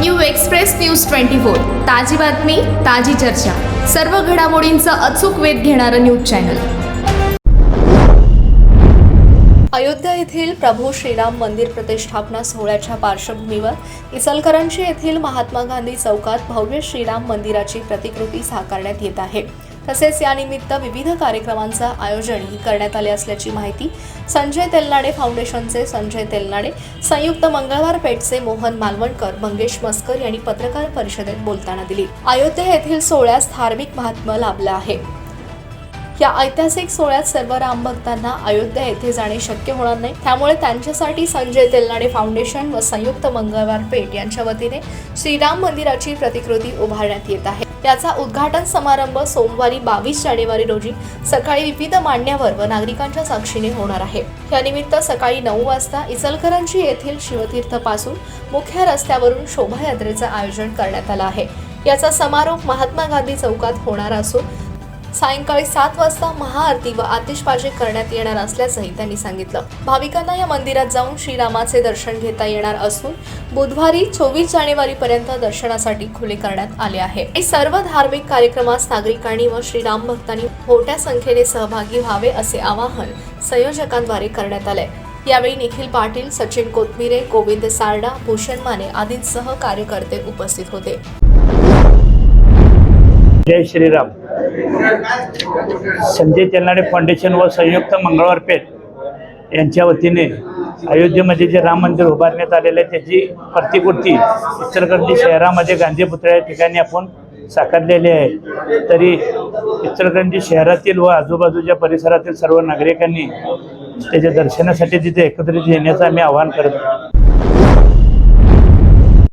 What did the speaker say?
New express news twenty four. ताजी बातमी ताजी चर्चा. सर्व घडामोडींचा अचूक वेध घेणारं न्यूज चॅनल. अयोध्या येथील प्रभू श्रीराम मंदिर प्रतिष्ठापना सोहळ्याच्या पार्श्वभूमीवर इचलकरंजी येथील महात्मा गांधी चौकात भव्य श्रीराम मंदिराची प्रतिकृती साकारण्यात येत आहे. तसेच यानिमित्त विविध कार्यक्रमांचं आयोजनही करण्यात आले असल्याची माहिती संजय तेलनाडे फाउंडेशनचे संजय तेलनाडे संयुक्त मंगळवार पेठचे मोहन मालवणकर मंगेश मस्कर यांनी पत्रकार परिषदेत बोलताना दिली. अयोध्या येथील सोहळ्यास धार्मिक महात्म्य लाभलं आहे. या ऐतिहासिक सोहळ्यात सर्व राम भक्तांना अयोध्या येथे जाणे शक्य होणार नाही. त्यामुळे त्यांच्यासाठी संजय तेलनाडे फाउंडेशन व संयुक्त मंगळवार पेठ यांच्या वतीने श्रीराम मंदिराची प्रतिकृती उभारण्यात येत आहे. याचा उद्घाटन समारंभ सोमवारी बावीस जानेवारी रोजी सकाळी विविध मान्यवर व नागरिकांच्या साक्षीने होणार आहे. यानिमित्त सकाळी नऊ वाजता इचलकरंजी येथील शिवतीर्थपासून मुख्य रस्त्यावरून शोभायात्रेचं आयोजन करण्यात आलं आहे. याचा समारोप महात्मा गांधी चौकात होणार असून सायंकाळी सात वाजता महाआरती व आतिषबाजी करण्यात येणार असल्याचंही त्यांनी सांगितलं. भाविकांना या मंदिरात जाऊन श्रीरामाचे दर्शन घेता येणार असून बुधवारी चोवीस जानेवारी पर्यंत दर्शनासाठी खुले करण्यात आले आहे. हे सर्व धार्मिक कार्यक्रमास नागरिकांनी व श्रीराम भक्तांनी मोठ्या संख्येने सहभागी व्हावे असे आवाहन संयोजकांद्वारे करण्यात आले यावेळी निखिल पाटील सचिन कोथमिरे गोविंद सारडा भूषण माने आदींसह कार्यकर्ते उपस्थित होते. जय श्रीराम. संजय तेलनाडे फाउंडेशन व संयुक्त मंगळवार पेठ यांच्या वतीने अयोध्येमध्ये जे राम मंदिर उभारण्यात आलेलं आहे त्याची प्रतिकृती इचलकरंजी शहरामध्ये गांधी पुतळ्या ठिकाणी आपण साकारलेली आहे. तरी इचलकरंजी शहरातील व आजूबाजूच्या परिसरातील सर्व नागरिकांनी त्याच्या दर्शनासाठी तिथे एकत्रित येण्याचं आम्ही आवाहन करत आहोत.